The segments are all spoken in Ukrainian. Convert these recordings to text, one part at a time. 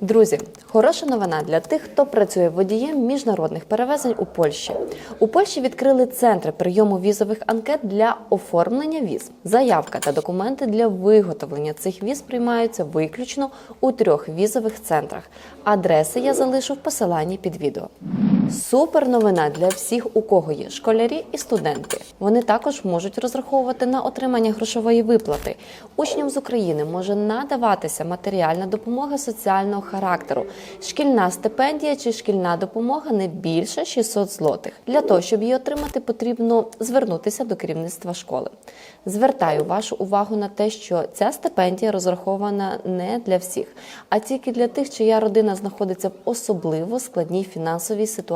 Друзі, хороша новина для тих, хто працює водієм міжнародних перевезень у Польщі. У Польщі відкрили центри прийому візових анкет для оформлення віз. Заявка та документи для виготовлення цих віз приймаються виключно у трьох візових центрах. Адреси я залишу в посиланні під відео. Супер новина для всіх, у кого є школярі і студенти. Вони також можуть розраховувати на отримання грошової виплати. Учням з України може надаватися матеріальна допомога соціального характеру, шкільна стипендія чи шкільна допомога не більше 600 злотих. Для того, щоб її отримати, потрібно звернутися до керівництва школи. Звертаю вашу увагу на те, що ця стипендія розрахована не для всіх, а тільки для тих, чия родина знаходиться в особливо складній фінансовій ситуації,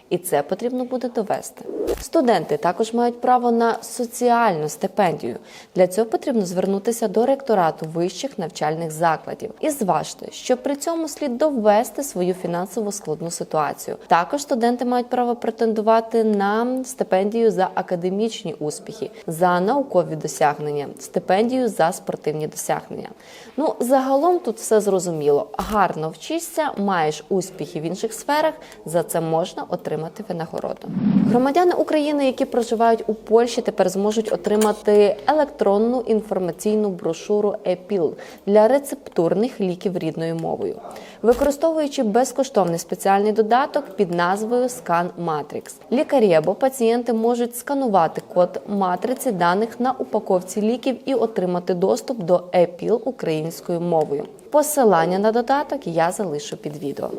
і це потрібно буде довести. Студенти також мають право на соціальну стипендію. Для цього потрібно звернутися до ректорату вищих навчальних закладів і зважте, що при цьому слід довести свою фінансово складну ситуацію. Також студенти мають право претендувати на стипендію за академічні успіхи, за наукові досягнення, стипендію за спортивні досягнення. Ну загалом тут все зрозуміло. Гарно вчишся, маєш успіхи в інших сферах. За це можна отримати винагороду. Громадяни України, які проживають у Польщі, тепер зможуть отримати електронну інформаційну брошуру ЕПІЛ для рецептурних ліків рідною мовою, використовуючи безкоштовний спеціальний додаток під назвою Скан Матрікс. Лікарі або пацієнти можуть сканувати код матриці даних на упаковці ліків і отримати доступ до ЕПІЛ українською мовою. Посилання на додаток я залишу під відео.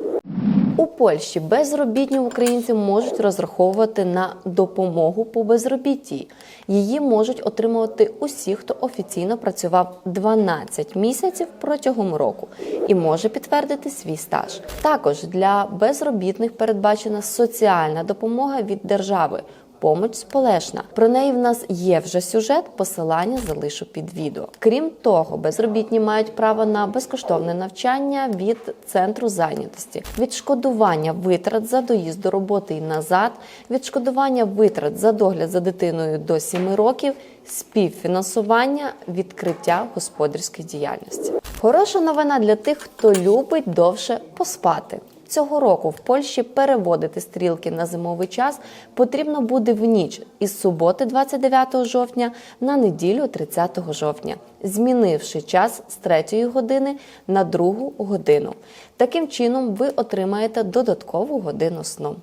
У Польщі безробітні українці можуть розраховувати на допомогу по безробітті. Її можуть отримувати усі, хто офіційно працював 12 місяців протягом року і може підтвердити свій стаж. Також для безробітних передбачена соціальна допомога від держави. Помоч сполешна. Про неї в нас є вже сюжет, посилання залишу під відео. Крім того, безробітні мають право на безкоштовне навчання від центру зайнятості, відшкодування витрат за доїзд до роботи і назад, відшкодування витрат за догляд за дитиною до 7 років, співфінансування, відкриття господарської діяльності. Хороша новина для тих, хто любить довше поспати. Цього року в Польщі переводити стрілки на зимовий час потрібно буде в ніч із суботи, 29 жовтня, на неділю 30 жовтня, змінивши час з 3 години на 2 годину. Таким чином, ви отримаєте додаткову годину сну.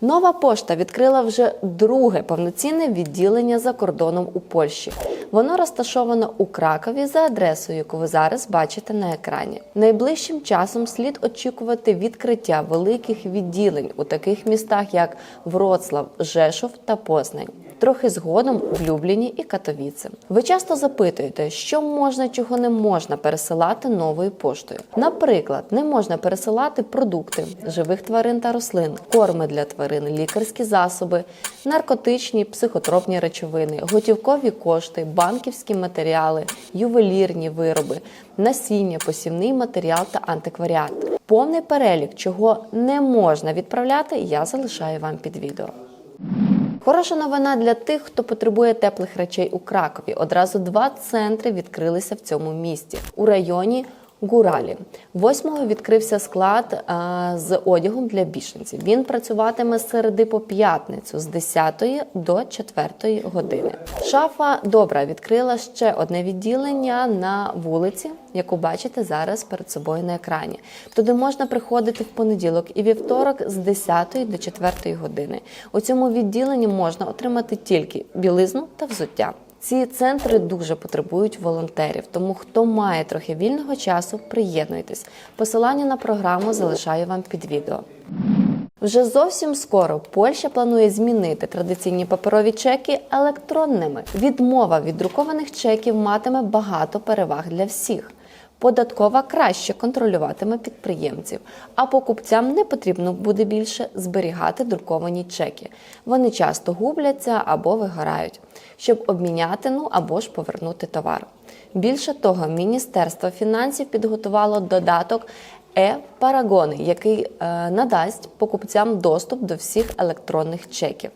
Нова пошта відкрила вже друге повноцінне відділення за кордоном у Польщі. Воно розташовано у Кракові за адресою, яку ви зараз бачите на екрані. Найближчим часом слід очікувати відкриття великих відділень у таких містах, як Вроцлав, Жешов та Познань. Трохи згодом в Любліні і Катовіце. Ви часто запитуєте, що можна, чого не можна пересилати новою поштою. Наприклад, не можна пересилати продукти живих тварин та рослин, корми для тварин, лікарські засоби, наркотичні, психотропні речовини, готівкові кошти, банківські матеріали, ювелірні вироби, насіння, посівний матеріал та антикваріат. Повний перелік, чого не можна відправляти, я залишаю вам під відео. Хороша новина для тих, хто потребує теплих речей у Кракові. Одразу два центри відкрилися в цьому місті у районі. Гуралі 8-го відкрився склад а, з одягом для біженців. Він працюватиме з середи по п'ятницю з 10 до 4 години. Шафа добра відкрила ще одне відділення на вулиці, яку бачите зараз перед собою на екрані. Туди можна приходити в понеділок і вівторок з 10 до 4 години. У цьому відділенні можна отримати тільки білизну та взуття. Ці центри дуже потребують волонтерів, тому хто має трохи вільного часу, приєднуйтесь. Посилання на програму залишаю вам під відео. Вже зовсім скоро Польща планує змінити традиційні паперові чеки електронними. Відмова від друкованих чеків матиме багато переваг для всіх. Податкова краще контролюватиме підприємців, а покупцям не потрібно буде більше зберігати друковані чеки. Вони часто губляться або вигорають, щоб обміняти ну або ж повернути товар. Більше того, Міністерство фінансів підготувало додаток е-парагони, який е, надасть покупцям доступ до всіх електронних чеків.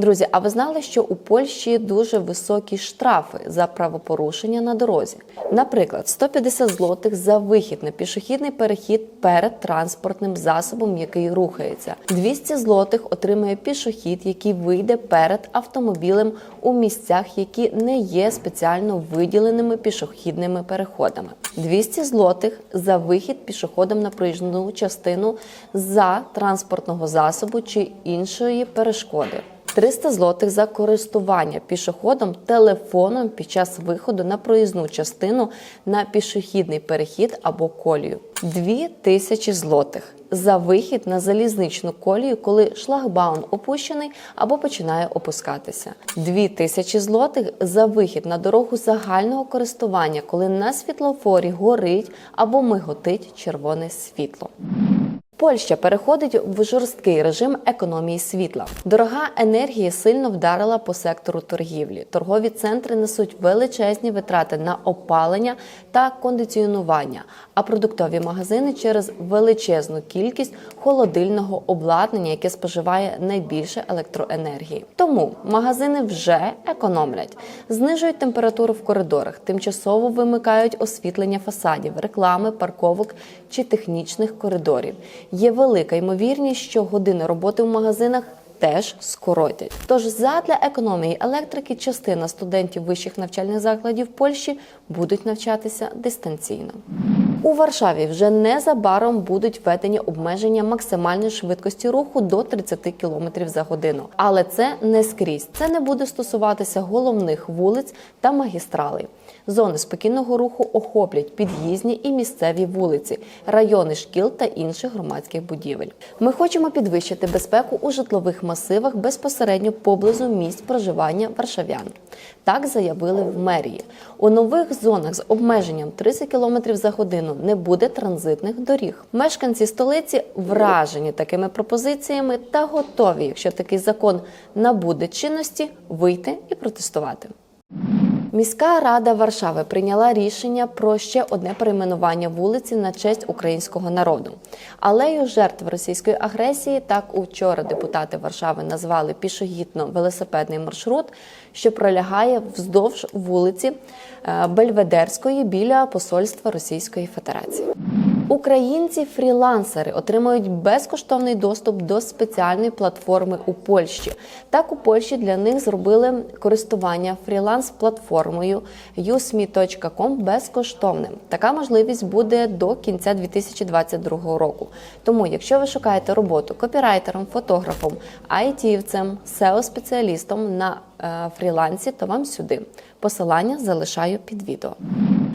Друзі, а ви знали, що у Польщі дуже високі штрафи за правопорушення на дорозі? Наприклад, 150 злотих за вихід на пішохідний перехід перед транспортним засобом, який рухається. 200 злотих отримує пішохід, який вийде перед автомобілем у місцях, які не є спеціально виділеними пішохідними переходами. 200 злотих за вихід пішоходом на проїжджу частину за транспортного засобу чи іншої перешкоди. 300 злотих за користування пішоходом телефоном під час виходу на проїзну частину на пішохідний перехід або колію. 2000 злотих за вихід на залізничну колію, коли шлагбаун опущений або починає опускатися. 2000 злотих за вихід на дорогу загального користування, коли на світлофорі горить або миготить червоне світло. Польща переходить в жорсткий режим економії світла. Дорога енергія сильно вдарила по сектору торгівлі. Торгові центри несуть величезні витрати на опалення та кондиціонування, а продуктові магазини через величезну кількість холодильного обладнання, яке споживає найбільше електроенергії. Тому магазини вже економлять, знижують температуру в коридорах, тимчасово вимикають освітлення фасадів, реклами, парковок чи технічних коридорів. Є велика ймовірність, що години роботи в магазинах теж скоротять. Тож, задля економії електрики, частина студентів вищих навчальних закладів Польщі будуть навчатися дистанційно. У Варшаві вже незабаром будуть введені обмеження максимальної швидкості руху до 30 км за годину. Але це не скрізь. Це не буде стосуватися головних вулиць та магістралей. Зони спокійного руху охоплять під'їзні і місцеві вулиці, райони шкіл та інших громадських будівель. Ми хочемо підвищити безпеку у житлових масивах безпосередньо поблизу місць проживання варшавян. Так заявили в мерії. У нових зонах з обмеженням 30 км за годину не буде транзитних доріг. Мешканці столиці вражені такими пропозиціями та готові, якщо такий закон набуде чинності, вийти і протестувати. Міська рада Варшави прийняла рішення про ще одне перейменування вулиці на честь українського народу. Алею жертв російської агресії так учора депутати Варшави назвали пішохідно-велосипедний маршрут, що пролягає вздовж вулиці е, Бельведерської біля посольства Російської Федерації. Українці-фрілансери отримають безкоштовний доступ до спеціальної платформи у Польщі. Так у Польщі для них зробили користування фріланс-платформою usme.com безкоштовним. Така можливість буде до кінця 2022 року. Тому, якщо ви шукаєте роботу копірайтером, фотографом, айтівцем, SEO-спеціалістом на е, фрілансі, то вам сюди. Посилання залишаю під відео.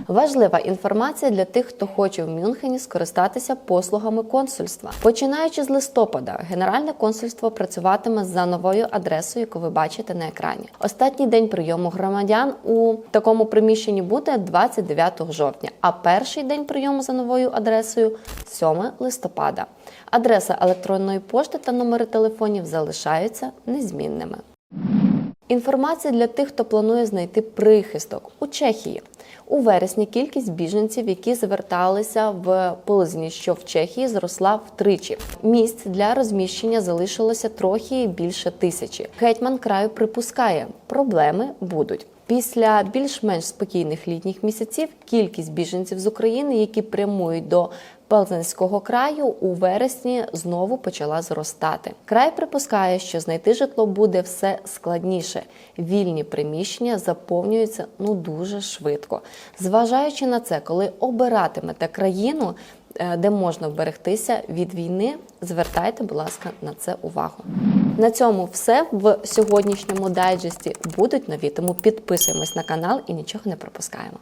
Важлива інформація для тих, хто хоче в Мюнхені скористатися послугами консульства. Починаючи з листопада, Генеральне консульство працюватиме за новою адресою, яку ви бачите на екрані. Останній день прийому громадян у такому приміщенні буде 29 жовтня, а перший день прийому за новою адресою 7 листопада. Адреса електронної пошти та номери телефонів залишаються незмінними. Інформація для тих, хто планує знайти прихисток у Чехії. У вересні кількість біженців, які зверталися в Полозні, що в Чехії, зросла втричі. Місць для розміщення залишилося трохи більше тисячі. Гетьман краю припускає, проблеми будуть. Після більш-менш спокійних літніх місяців кількість біженців з України, які прямують до Пелзенського краю, у вересні знову почала зростати. Край припускає, що знайти житло буде все складніше. Вільні приміщення заповнюються ну дуже швидко. Зважаючи на це, коли обиратимете країну, е, де можна вберегтися від війни, звертайте, будь ласка, на це увагу. На цьому все в сьогоднішньому дайджесті будуть нові. Тому підписуємось на канал і нічого не пропускаємо.